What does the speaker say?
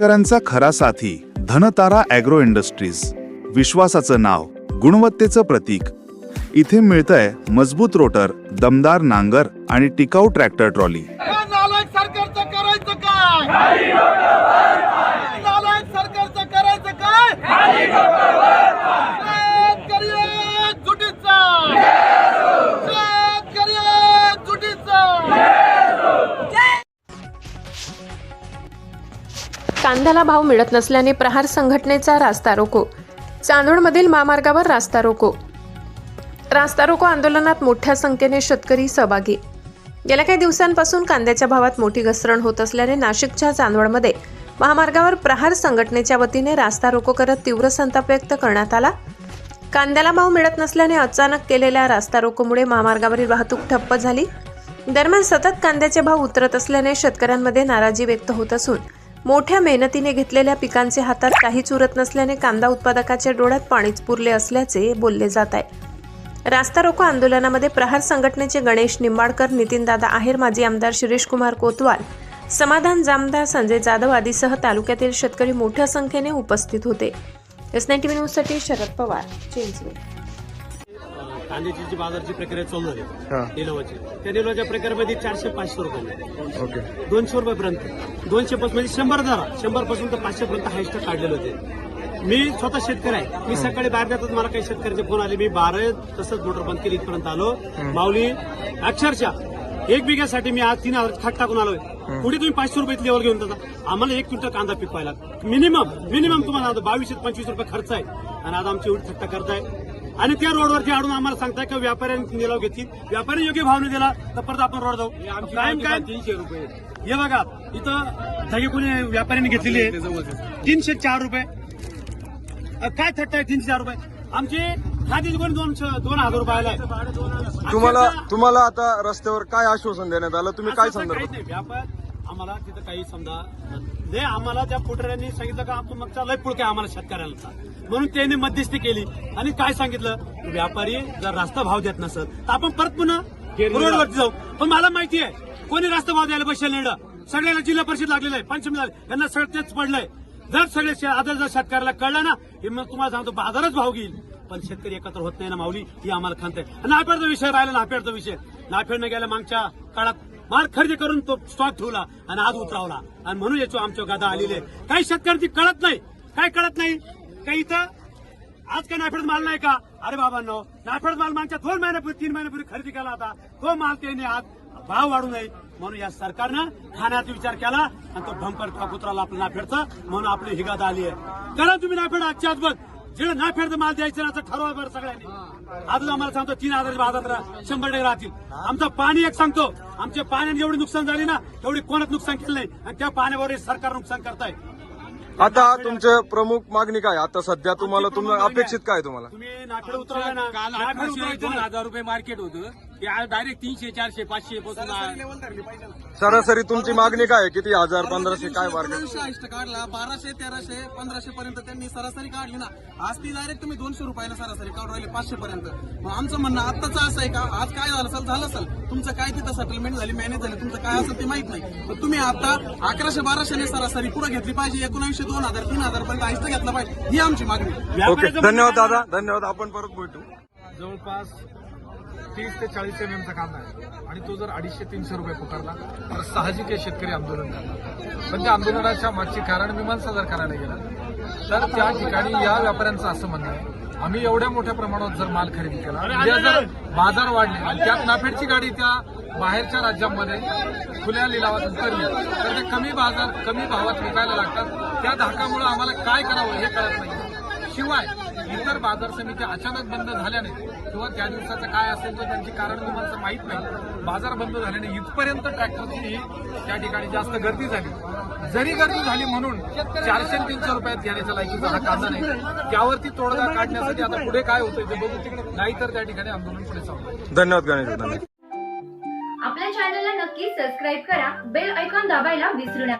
शेतकऱ्यांचा खरा साथी धनतारा ॲग्रो इंडस्ट्रीज. विश्वासाचं नाव गुणवत्तेचं प्रतीक. इथे मिळतंय मजबूत रोटर दमदार नांगर आणि टिकाऊ ट्रॅक्टर ट्रॉली. कांद्याला भाव मिळत नसल्याने प्रहार संघटनेचा रास्ता रोको. चांदोडमधील महामार्गावर रास्ता रोको. रास्ता रोको आंदोलनात मोठ्या संख्येने शेतकरी सहभागी. गेल्या काही दिवसांपासून कांद्याच्या भावात मोठी घसरण होत असल्याने नाशिकच्या चांदवडमध्ये महामार्गावर प्रहार संघटनेच्या वतीने रास्ता रोको करत तीव्र संताप व्यक्त करण्यात आला. कांद्याला भाव मिळत नसल्याने अचानक केलेल्या रास्ता रोकोमुळे महामार्गावरील वाहतूक ठप्प झाली. दरम्यान सतत कांद्याचे भाव उतरत असल्याने शेतकऱ्यांमध्ये नाराजी व्यक्त होत असून मोठ्या मेहनतीने घेतलेल्या पिकांचे हातात काहीच उरत नसल्याने कांदा उत्पादकाच्या डोळ्यात पाणीच पुरले असल्याचे बोलले जात आहे. रास्ता रोको आंदोलनामध्ये प्रहार संघटनेचे गणेश निंबाडकर नितीनदादा आहेर माजी आमदार शिरीष कुमार कोतवाल समाधान जामदार संजय जाधव आदीसह तालुक्यातील शेतकरी मोठ्या संख्येने उपस्थित होते. एस नाईन्टी न्यूजसाठी शरद पवार चिंचवड कांद्याची जी बाजारची प्रक्रिया चालू आहे निलावाची. त्या निलावाच्या प्रक्रियेमध्ये चारशे पाचशे रुपये ओके. दोनशे रुपयेपर्यंत दोनशे पासून म्हणजे शंभर धरा शंभरपासून तर पाचशे पर्यंत हायस्ट काढलेले होते. मी स्वतः शेतकरी आहे. मी सकाळी बाहेर जातात मला काही शेतकऱ्याचे फोन आले. मी बारा तसंच मोटर बंद केली. इथपर्यंत आलो. माऊली अक्षरशः एक बिघ्यासाठी मी आज तीन हजार खाट टाकून आलोय. पुढे तुम्ही पाचशे रुपये लेवल घेऊन जाता. आम्हाला एक क्विंटल कांदा पिकवायला मिनिमम मिनिमम तुम्हाला सांगतो बावीस ते पंचवीस रुपये खर्च आहे. आणि आज आमची एवढी थट्टा करताय. आणि त्या रोडवरती अडून आम्हाला सांगताय की व्यापाऱ्यांनी निलाव घेतली. व्यापारी योग्य भाव नाही दिला तर परत आपण रोड जाऊ. कायम काय तीनशे रुपये. हे बघा इथं दही कोणी व्यापाऱ्यांनी घेतलेली आहे. तीनशे चार रुपये. काय थट्टा आहे तीनशे चार रुपये? आमची खादी कोणी दोनशे दोन हजार रुपयाला आहे तुम्हाला तुम्हाला आता रस्त्यावर काय आश्वासन देण्यात आलं? तुम्ही काय नाही. व्यापार आम्हाला तिथं काही समजा जे आम्हाला त्या पुढाऱ्यांनी सांगितलं का आपण मागचा लय पुळके आम्हाला शेतकऱ्याला म्हणून त्यांनी मध्यस्थी केली. आणि काय सांगितलं? व्यापारी जर रास्ता भाव देत नसत तर आपण परत पुन्हा रोडवरती जाऊ. पण मला माहिती आहे कोणी रास्ता भाव द्यायला बसेल नेडं सगळ्याला जिल्हा परिषद लागलेलं आहे पंचमी यांना सगळं तेच पडलंय. जर सगळे आता जर शेतकऱ्याला कळलं ना हे मग तुम्हाला सांगतो बाजारच भाव घेईल. पण शेतकरी एकत्र होत नाही ना माऊली ही आम्हाला खंत आहे. नाफेडचा विषय राहिला नाफेडचा विषय. नाफेडनं गेल्या मागच्या काळात माल खरेदी करून तो स्टॉक ठेवला आणि आज उतरावला. आणि म्हणून याची आमच्या गादा आलेली काही शेतकऱ्यांची कळत नाही. काय कळत नाही? काही इथं? आज काय नाफेड माल नाही का? अरे बाबांनो नाफेड माल मागच्या दोन महिन्यापूर्वी तीन महिन्यापूर्वी खरेदी केला होता. तो माल त्याने आज भाव वाढू नये म्हणून या सरकारनं खाण्याचा विचार केला आणि तो भंपर ट्रक उतरला आपलं नाफेडचं. म्हणून आपली ही गादा आली आहे. करा तुम्ही नाफेड आजच्या आज बघ जे नाफेडचं माल द्यायचं ना असं ठरवा बरं सगळ्यांनी. आज आम्हाला सांगतो तीन हजार बाजार रा- शंभर टक्के राहतील. आमचं पाणी एक सांगतो आमच्या पाण्याने जेवढी नुकसान झाली ना तेवढी कोणाच नुकसान केलं नाही आणि त्या पाण्यावर सरकार नुकसान करताय. आता तुमचे प्रमुख मागणी काय? आता सध्या तुम्हाला तुम्हाला अपेक्षित काय तुम्हाला? तुम्ही नाफेड उतरवलं ना काल अठराशे दोन ना. हजार रुपये मार्केट होतं. ते डायरेक्ट तीनशे चारशे पाचशे पासून सरासरी तुमची मागणी काय आहे? किती हजार पंधराशे काय मार्केट हायस्ट काढला बाराशे तेराशे पंधराशे पर्यंत त्यांनी सरासरी काढली ना. आज ती डायरेक्ट तुम्ही दोनशे रुपयाला सरासरी काढून राहिले पाचशे पर्यंत. मग आमचं म्हणणं आत्ताच असं आहे का? आज काय झालं असेल झालं असेल. तुमचं काय तिथं सेटलमेंट झाली मॅनेज झाली तुमचं काय असेल ते माहीत नाही. पण तुम्ही आता अकराशे बाराशेने सरासरी पुढे घेतली पाहिजे एकोणऐंशी दोन हजार तीन हजार पर्यंत हायस्ट घेतलं पाहिजे. ही आमची मागणी. ओके धन्यवाद दादा. धन्यवाद. आपण परत भेटू. जवळपास तीस ते चाळीस एम एमचा कांदा आहे. आणि तो जर अडीचशे तीनशे रुपये पुकारला तर साहजिक आहे शेतकरी आंदोलन करणार पण त्या आंदोलनाच्या मागची कारण मीमांसा जर करायला गेलं. तर त्या ठिकाणी या व्यापाऱ्यांचं असं म्हणणं आहे आम्ही एवढ्या मोठ्या प्रमाणात जर माल खरेदी केला उद्या जर बाजार वाढले आणि त्यात नाफेडची गाडी त्या बाहेरच्या राज्यांमध्ये खुल्या लिलावात उतरली तर ते कमी बाजार कमी भावात विकायला लागतात. त्या धाकामुळे आम्हाला काय करावं हे कळत नाही. शिवाय इतर बाजार समित्या अचानक बंद झाल्याने किंवा त्या दिवसाचं काय असेल तर त्यांची कारण तुम्हाला माहीत नाही. बाजार बंद झाल्याने इथपर्यंत ट्रॅक्टरची त्या ठिकाणी जास्त गर्दी झाली. जरी गर्दी झाली म्हणून चारशे तीनशे रुपयात घेण्याच्या लायकीचा हा कांदा नाही. त्यावरती तोडगा काढण्यासाठी आता पुढे काय होतंय ते बघू तिकडे. नाहीतर त्या ठिकाणी आंदोलन पुढे चालू धन्यवाद गणेश धन्यवाद आपल्या चॅनलला नक्की सबस्क्राईब करा. बेल ऐकॉन दाबायला विसरू नका.